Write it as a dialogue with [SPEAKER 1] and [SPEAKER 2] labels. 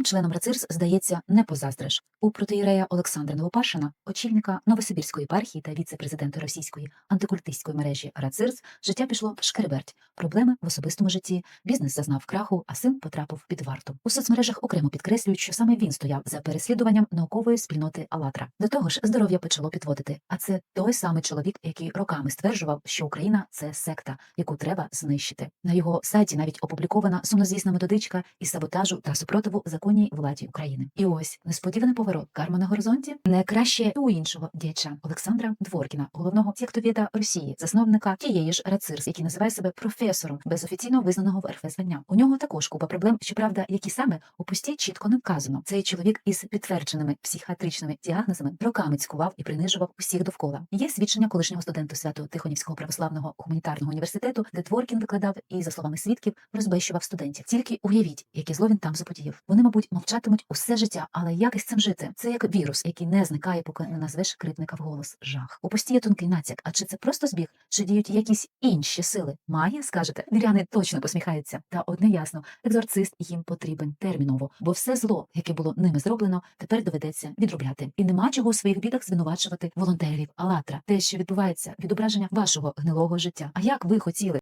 [SPEAKER 1] Двом членам Рацирс, здається, не позаздриш. У протиєрея Олександра Новопашина, очільника Новосибірської єпархії та віце-президента російської антикультистської мережі Рацирс, життя пішло шкереберть. Проблеми в особистому житті, бізнес зазнав краху, а син потрапив під варту. У соцмережах окремо підкреслюють, що саме він стояв за переслідуванням наукової спільноти «АЛЛАТРА». До того ж, здоров'я почало підводити. А це той самий чоловік, який роками стверджував, що Україна це секта, яку треба знищити. На його сайті навіть опублікована сумнозвісна методичка із саботажу та супротиву законній владі України. І ось несподіваний поворот карма на горизонті не краще у іншого діяча Олександра Дворкіна, головного сектовіда Росії, засновника тієї ж Рацирс, який називає себе професором без офіційно визнаного в РФ звання. У нього також купа проблем, щоправда, які саме у пості чітко не вказано. Цей чоловік із підтвердженими психіатричними діагнозами роками цькував і принижував усіх довкола. Є свідчення колишнього студенту свято Тихонівського православного гуманітарного університету, де Дворкін викладав і, за словами свідків, розбещував студентів. Тільки уявіть, яке зло він там заподіяв. Вони, мабуть, мовчатимуть усе життя, але як із цим жити? Це як вірус, який не зникає, поки не назвеш критника вголос. Жах. У пості є тонкий натяк. А чи це просто збіг, чи діють якісь інші сили? Має, скажете? Віряни точно посміхаються. Та одне ясно, екзорцист їм потрібен терміново, бо все зло, яке було ними зроблено, тепер доведеться відробляти. І нема чого у своїх бідах звинувачувати волонтерів. Алатра, те, що відбувається, відображення вашого гнилого життя. А як ви хотіли?